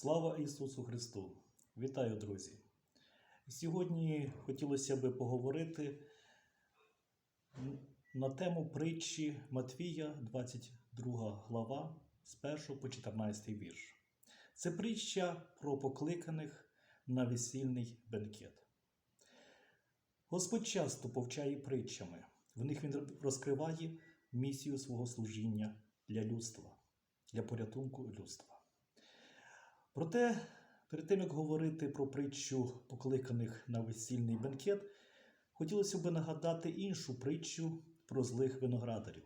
Слава Ісусу Христу! Вітаю, друзі! Сьогодні хотілося би поговорити на тему притчі Матвія, 22 глава, з 1 по 14 вірш. Це притча про покликаних на весільний бенкет. Господь часто повчає притчами. В них він розкриває місію свого служіння для людства, для порятунку людства. Проте, перед тим як говорити про притчу покликаних на весільний бенкет, хотілося б нагадати іншу притчу про злих виноградарів.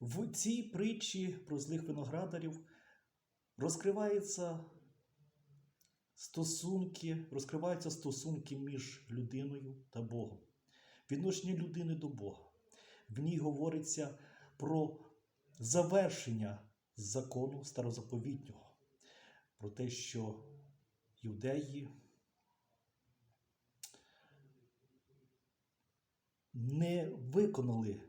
В цій притчі про злих виноградарів розкриваються стосунки, розкриваються стосунки між людиною та Богом, відношення людини до Бога. В ній говориться про завершення закону старозаповітнього про те, що юдеї не виконали в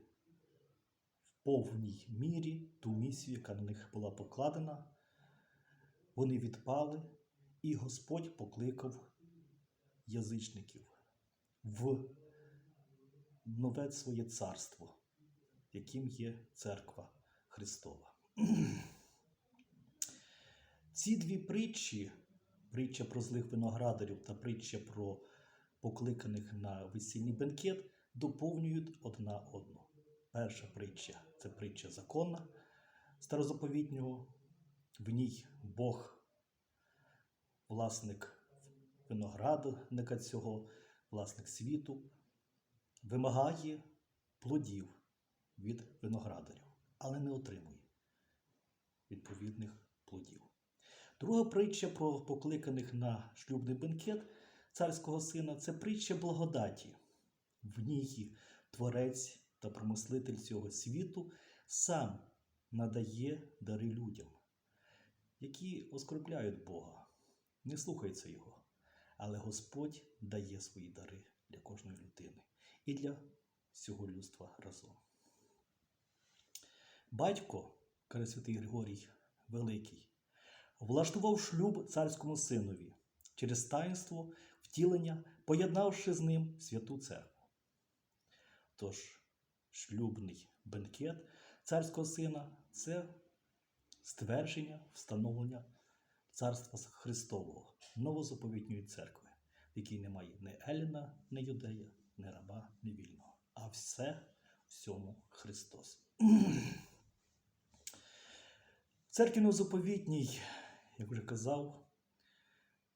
повній мірі ту місію, яка на них була покладена. Вони відпали, і Господь покликав язичників в нове своє царство, яким є церква Христова. Ці дві притчі, притча про злих виноградарів та притча про покликаних на весільний бенкет, доповнюють одна одну. Перша притча це притча законна старозаповітнього. В ній Бог, власник виноградника цього, власник світу, вимагає плодів від виноградарів, але не отримує відповідних плодів. Друга притча про покликаних на шлюбний бенкет царського сина це притча благодаті. В ній творець та промислитель цього світу сам надає дари людям, які оскорбляють Бога, не слухаються Його. Але Господь дає свої дари для кожної людини і для всього людства разом. Батько, святий Григорій Великий, влаштував шлюб царському синові через таїнство втілення, поєднавши з ним святу церкву. Тож, шлюбний бенкет царського сина це ствердження, встановлення Царства Христового, новозаповітньої церкви, в якій немає ні Еліна, ні юдея, ні раба, ні вільного, а все всьому Христос. Церкві новозаповітній як вже казав,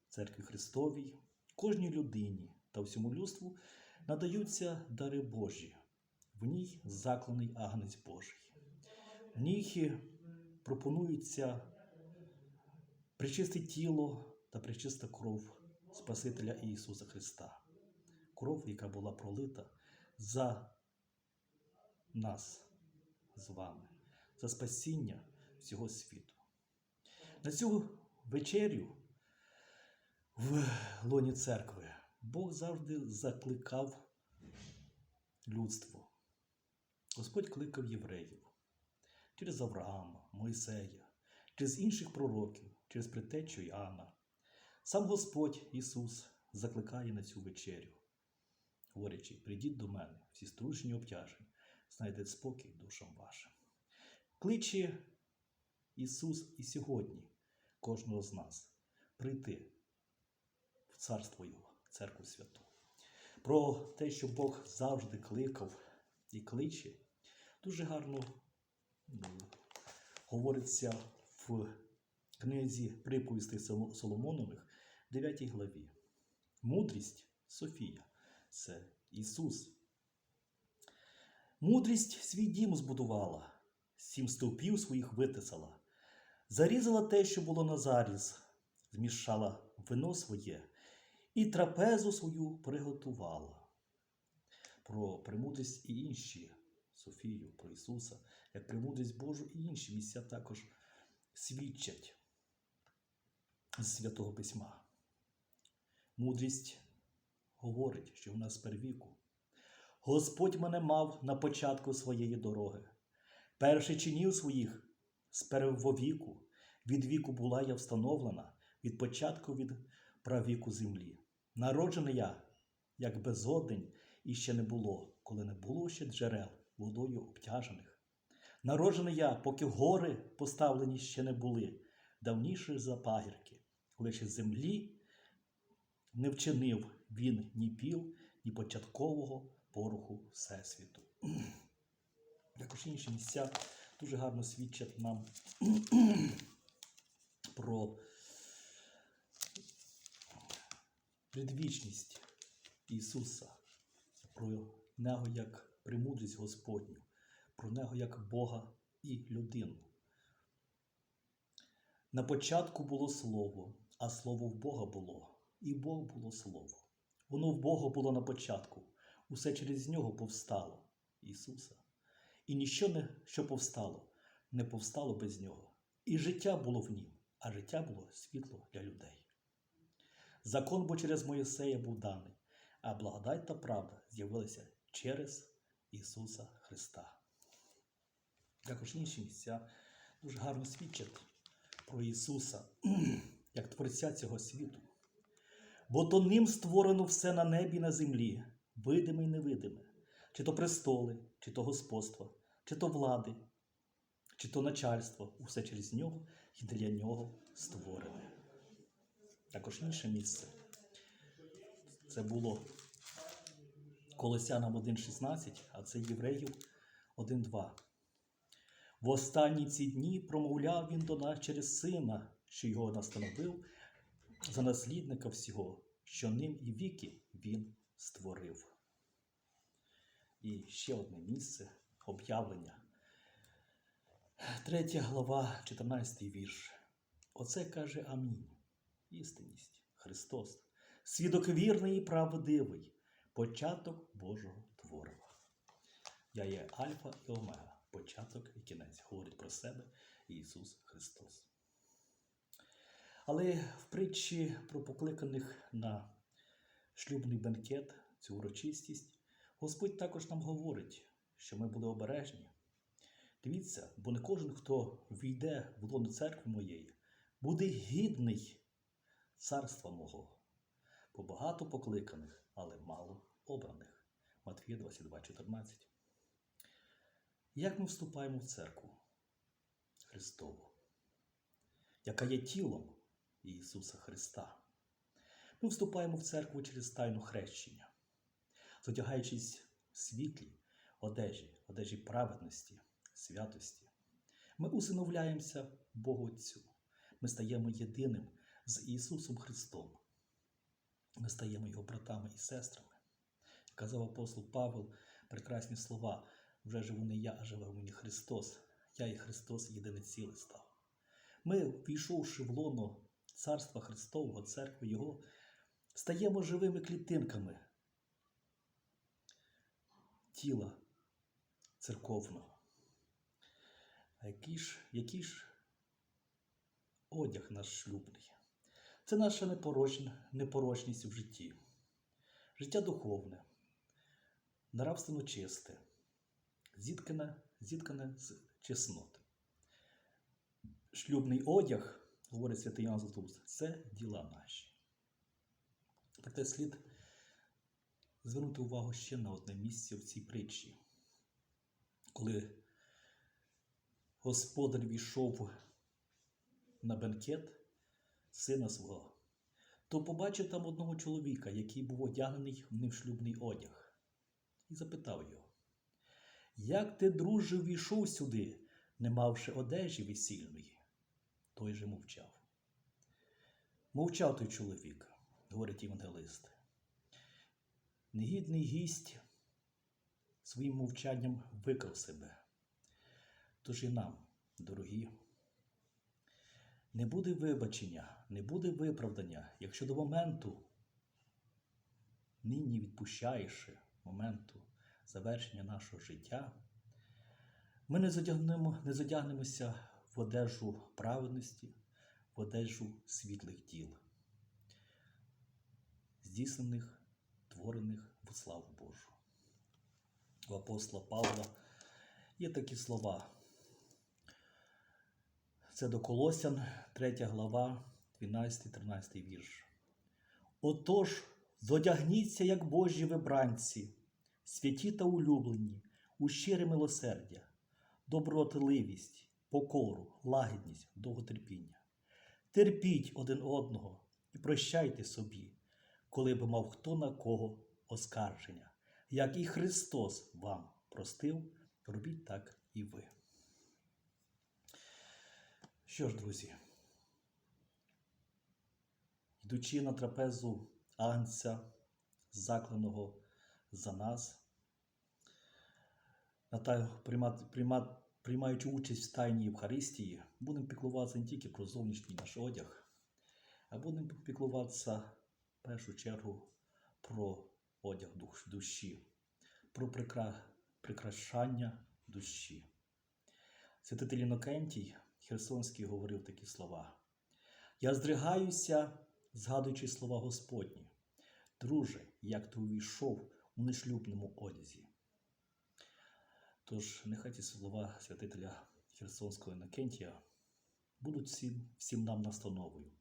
церкві Христовій, кожній людині та всьому людству надаються дари Божі, в ній закланий агнець Божий. В ній пропонується причисте тіло та причиста кров Спасителя Ісуса Христа, кров, яка була пролита за нас з вами, за спасіння всього світу. На цю вечерю в лоні церкви Бог завжди закликав людство. Господь кликав євреїв через Авраама, Мойсея, через інших пророків, через притечу Іоанна. Сам Господь Ісус закликає на цю вечерю, говорячи: прийдіть до мене, всі стружені обтяжені, знайдете спокій душам вашим. Кличе Ісус і сьогодні кожного з нас прийти в Царство Його, Церкву Святу. Про те, що Бог завжди кликав і кличе, дуже гарно говориться в книзі приповістей Соломонових, 9 главі. Мудрість Софія це Ісус. Мудрість свій дім збудувала, сім стовпів своїх витисала. Зарізала те, що було на заріз, змішала вино своє і трапезу свою приготувала. Про премудрість і інші Софію, про Ісуса, як премудрість Божу і інші місця також свідчать з Святого Письма. Мудрість говорить, що в нас первіку. Господь мене мав на початку своєї дороги, перший чинів своїх з первовіку Від віку була я встановлена, від початку від правіку землі. Народжений я, як безодень, і ще не було, коли не було ще джерел водою обтяжених. Народжений я, поки гори поставлені ще не були, давніше за пагірки, коли ще землі не вчинив він ні піл, ні початкового поруху Всесвіту. Також інші місця дуже гарно свідчать нам про предвічність Ісуса, про Нього як премудрість Господню, про Нього як Бога і людину. На початку було Слово, а Слово в Бога було, і Бог було Слово. Воно в Бога було на початку, усе через нього повстало Ісуса. І ніщо, не, що повстало, не повстало без нього. І життя було в нім, а життя було світло для людей. Закон бо через Моїсея був даний, а благодать та правда з'явилися через Ісуса Христа. Також інші місця дуже гарно свідчать про Ісуса як Творця цього світу. Бо то ним створено все на небі і на землі, видиме і невидиме, чи то престоли, чи то господство, чи то влади, чи то начальство, усе через нього і для нього створене. Також інше місце. Це було Колосянам 1.16, а це Євреїв 1.2. В останні ці дні промовляв він до нас через сина, що його настановив за наслідника всього, що ним і віки він створив. І ще одне місце об'явлення. Третя глава, 14 вірш. Оце каже Амінь. Істинність, Христос, свідок вірний і правдивий, початок Божого творива. Я є Альфа і Омега, початок і кінець, говорить про себе Ісус Христос. Але в притчі про покликаних на шлюбний бенкет, цю урочистість, Господь також нам говорить, що ми були обережні. Дивіться, бо не кожен, хто війде в лоно церкви моєї, буде гідний царства мого, бо багато покликаних, але мало обраних. Матвія 22, 14. Як ми вступаємо в церкву Христову, яка є тілом Ісуса Христа? Ми вступаємо в церкву через тайну хрещення, зодягаючись в світлі одежі, одежі праведності, святості. Ми усиновляємося Богу Отцю. Ми стаємо єдиним з Ісусом Христом. Ми стаємо Його братами і сестрами. Казав апостол Павел прекрасні слова. Вже живу не я, а живе в мені Христос. Я і Христос єдине ціле став. Ми, війшовши в лоно Царства Христового, церкви Його, стаємо живими клітинками тіла церковного. А який ж, який ж одяг наш шлюбний? Це наша непорочність в житті, життя духовне, нравственно чисте, зіткане, зіткане з чесноти. Шлюбний одяг, говорить святий Ян Златоуст, це діла наші. Проте слід звернути увагу ще на одне місце в цій притчі, коли господар війшов на бенкет сина свого, то побачив там одного чоловіка, який був одягнений в невшлюбний одяг, і запитав його: Як ти, друже, війшов сюди, не мавши одежі весільної? Той же мовчав. Мовчав той чоловік, говорить євангелист. Негідний гість своїм мовчанням викрав себе. Тож і нам, дорогі, не буде вибачення, не буде виправдання, якщо до моменту, нині відпущаєш моменту завершення нашого життя, ми не, задягнемо, не задягнемося в одежу праведності, в одежу світлих діл, здійснених, творених в славу Божу. У апостола Павла є такі слова. Це до Колосян, 3 глава, 12-13 вірш. Отож, зодягніться, як Божі вибранці, святі та улюблені, у щире милосердя, добротливість, покору, лагідність, довготерпіння. Терпіть один одного і прощайте собі, коли б мав хто на кого оскарження. Як і Христос вам простив, робіть так і ви. Що ж, друзі, йдучи на трапезу Агнця, закленого за нас, приймаючи участь в тайній Євхаристії, будемо піклуватися не тільки про зовнішній наш одяг, а будемо піклуватися в першу чергу про одяг душі, про прикра... прикрашання душі. Святитель Інокентій Херсонський говорив такі слова. Я здригаюся, згадуючи слова Господні. Друже, як ти увійшов у нешлюбному одязі. Тож, нехай ці слова святителя Херсонського Інокентія будуть всім, всім нам настановою,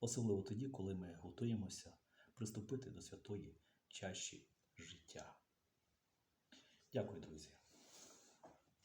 особливо тоді, коли ми готуємося приступити до святої чаші життя. Дякую, друзі.